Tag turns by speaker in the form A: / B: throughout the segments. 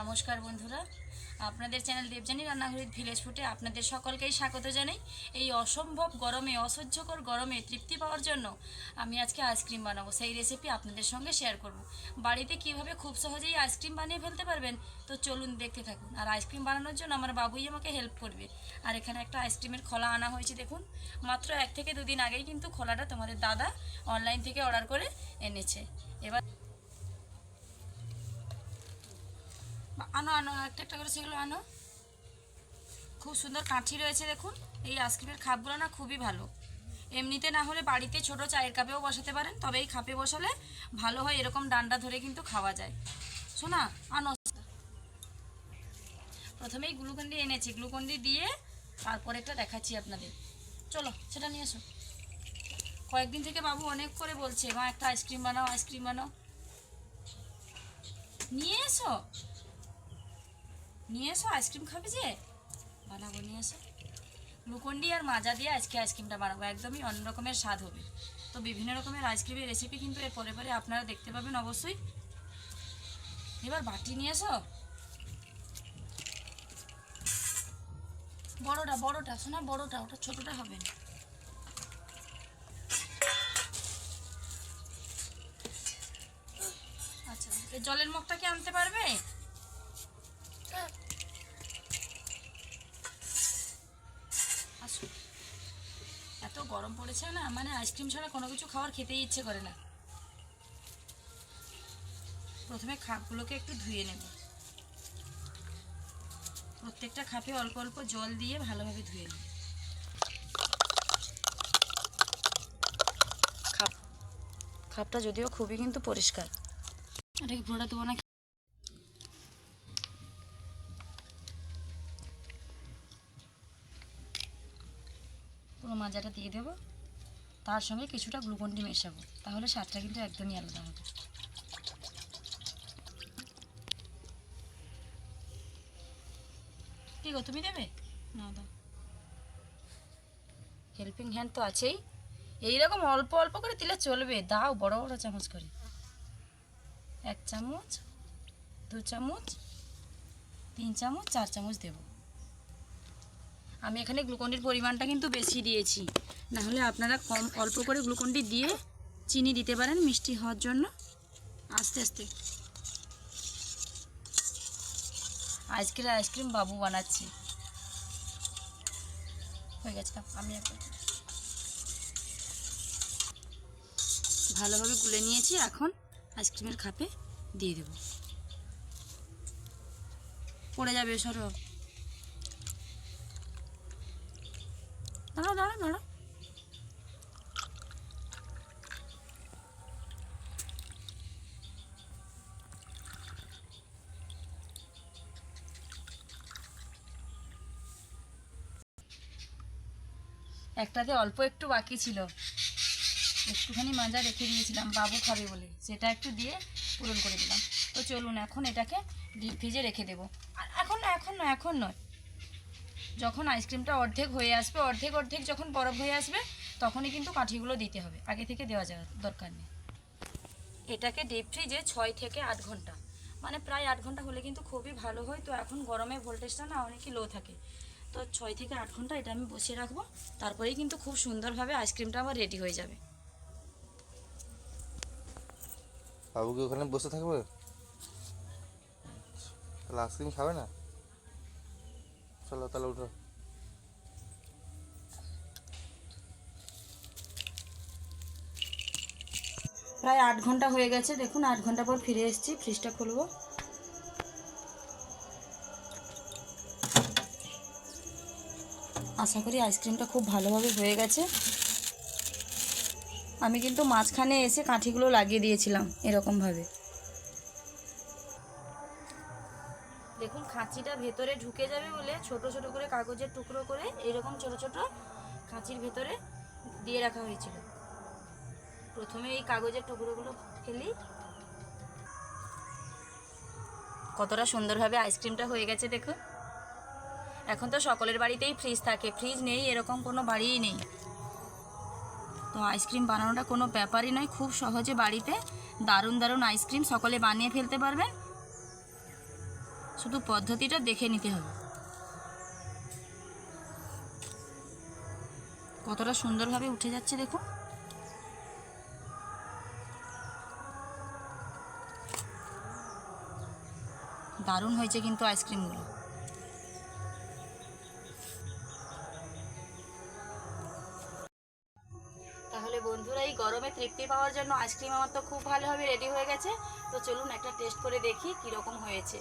A: নমস্কার বন্ধুরা। আপনাদের চ্যানেল দেবজানি রান্নাঘরের ভিলেজ ফুটে আপনাদের সকলকেই স্বাগত জানাই। এই অসম্ভব গরমে, অসহ্যকর গরমে তৃপ্তি পাওয়ার জন্য আমি আজকে আইসক্রিম বানাবো। সেই রেসিপি আপনাদের সঙ্গে শেয়ার করব। বাড়িতে কীভাবে খুব সহজেই আইসক্রিম বানিয়ে ফেলতে পারবেন, তো চলুন দেখতে থাকুন। আর আইসক্রিম বানানোর জন্য আমার বাবুই আমাকে হেল্প করবে। আর এখানে একটা আইসক্রিমের খোলা আনা হয়েছে, দেখুন। মাত্র এক থেকে দুদিন আগেই কিন্তু খোলাটা তোমাদের দাদা অনলাইন থেকে অর্ডার করে এনেছে। এবার আনো আনো, একটা একটা করে সেগুলো আনো। খুব সুন্দর কাঠি রয়েছে, দেখুন। এই আইসক্রিমের খাপগুলো না খুবই ভালো। এমনিতে না হলে বাড়িতে ছোট চায়ের কাপেও বসাতে পারেন, তবে এই খাপে বসালে ভালো হয়, এরকম ডান্ডা ধরে কিন্তু খাওয়া যায়। শোনা আনো। প্রথমেই গ্লুকন্ডি এনেছি। গ্লুকন্ডি দিয়ে তারপরে একটা দেখাচ্ছি আপনাদের। চলো, সেটা নিয়ে এসো। কয়েকদিন থেকে বাবু অনেক করে বলছে, মা, একটা আইসক্রিম বানাও আইসক্রিম বানাও। নিয়ে এসো। নিয়ে এসো, আইসক্রিম খাবে যে? বানাবো, নিয়ে এসো। গ্লুকন্ডি আর মাজা দিয়ে আজকে আইসক্রিমটা বানাবো, একদমই অন্য রকমের স্বাদ হবে। তো বিভিন্ন রকমের আইসক্রিমের রেসিপি কিন্তু এর পরে পরে আপনারা দেখতে পাবেন অবশ্যই। এবার বাটি নিয়ে এসো। বড়টা বড়টা শোনা বড়টা, ওটা ছোটটা হবে না। আচ্ছা জলের মগটা কি আনতে পারবে? গরম পড়েছে না মানে আইসক্রিম ছাড়া কোনো কিছু খাওয়ার খেতেই ইচ্ছে করে না। প্রথমে খাপগুলোকে একটু ধুয়ে নেব। প্রত্যেকটা খাপে অল্প অল্প জল দিয়ে ভালোভাবে ধুয়ে নেব। খাপ খাপটা যদিও খুবই কিন্তু পরিষ্কার। এটা কি পুরোটা দেবো না মাজাটা দিয়ে দেবো। তার সঙ্গে কিছুটা গ্লুকন্ডি মেশাবো। তাহলে স্বাদটা কিন্তু একদমই আলাদা হবে। কি গো তুমি দেবে? না দাও। হেল্পিং হ্যান্ড তো আছেই। এইরকম অল্প অল্প করে দিলে চলবে। দাও বড় বড় চামচ করে। এক চামচ দু চামচ তিন চামচ চার চামচ দেব। আমি এখানে গ্লুকন্ডির পরিমাণটা কিন্তু বেশি দিয়েছি। না হলে আপনারা কম, অল্প করে গ্লুকন্ডি দিয়ে চিনি দিতে পারেন মিষ্টি হওয়ার জন্য। আস্তে আস্তে। আজকের আইসক্রিম বাবু বানাচ্ছে। হয়ে গেছে আমি একবার ভালোভাবে গুলে নিয়েছি, এখন আইসক্রিমের খাপে দিয়ে দেব। পড়ে যাবে, সরো। দাঁড়াও দাঁড়াও দাঁড়াও। একটাতে অল্প একটু বাকি ছিল। একটুখানি মাজা রেখে দিয়েছিলাম, বাবু খাবে বলে। সেটা একটু দিয়ে পূরণ করে দিলাম। তো চলুন, এখন এটাকে ডিপ ফ্রিজে রেখে দেবো। এখন এখন না, এখন নয়। যখন আইসক্রিমটা অর্ধেক হয়ে আসবে, অর্ধেক অর্ধেক যখন বরফ হয়ে আসবে, তখনই কিন্তু কাঠিগুলো দিতে হবে। আগে থেকে দেওয়া যাওয়ার দরকার নেই। এটাকে ডিপ ফ্রিজে ছয় থেকে আট ঘণ্টা। মানে প্রায় আট ঘণ্টা হলে কিন্তু খুবই ভালো হয়। তো এখন গরমে ভোল্টেজটা না অনেকই লো থাকে। তো ছয় থেকে আট ঘণ্টা এটা আমি বসিয়ে রাখব। তারপরেই কিন্তু খুব সুন্দরভাবে আইসক্রিমটা আমার রেডি হয়ে যাবে।
B: বাবু ওখানে বসে থাকবে? আইসক্রিম খাবে না? চলো তাহলে উঠো।
A: প্রায় আট ঘণ্টা হয়ে গেছে, দেখুন আট ঘণ্টা পর ফিরে এসেছি ফ্রিজটা খুলবো। আশা করি আইসক্রিমটা খুব ভালোভাবে হয়ে গেছে। আমি কিন্তু মাঝখানে এসে কাঠিগুলো লাগিয়ে দিয়েছিলাম, এরকমভাবে। খাঁচিটা ভেতরে ঢুকে যাবে বলে ছোট ছোট করে কাগজের টুকরো করে এরকম ছোট ছোট খাঁচির ভেতরে দিয়ে রাখা হয়েছিল। প্রথমে এই কাগজের টুকরোগুলো ফেলি। কতটা সুন্দরভাবে আইসক্রিমটা হয়ে গেছে দেখুন। এখন তো সকলের বাড়িতেই ফ্রিজ থাকে। ফ্রিজ নেই, এরকম কোনো বাড়িই নেই। তো আইসক্রিম বানানোটা কোনো ব্যাপারই নয়, খুব সহজে বাড়িতে দারুণ দারুণ আইসক্রিম সকলে বানিয়ে ফেলতে পারবেন। শুধু পদ্ধতিটা দেখে নিতে হবে। কতটা সুন্দরভাবে উঠে যাচ্ছে দেখুন। দারুণ হয়েছে কিন্তু আইসক্রিমগুলো। তাহলে বন্ধুরা, এই গরমে তৃপ্তি পাওয়ার জন্য আইসক্রিম আমার তো খুব ভালোভাবে রেডি হয়ে গেছে। তো চলুন একটা টেস্ট করে দেখি কীরকম হয়েছে।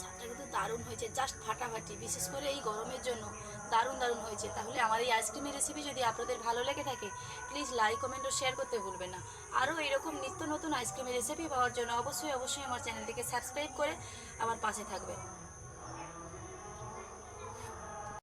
A: স্বাদটা কিন্তু দারুণ হয়েছে জাস্ট ফাটাফাটি। বিশেষ করে এই গরমের জন্য দারুণ দারুণ হয়েছে। তাহলে আমার এই আইসক্রিমের রেসিপি যদি আপনাদের ভালো লেগে থাকে প্লিজ লাইক কমেন্ট ও শেয়ার করতে ভুলবেন না। আরও এরকম নিত্য নতুন আইসক্রিমের রেসিপি পাওয়ার জন্য অবশ্যই অবশ্যই আমার চ্যানেলটিকে সাবস্ক্রাইব করে আমার পাশে থাকবেন।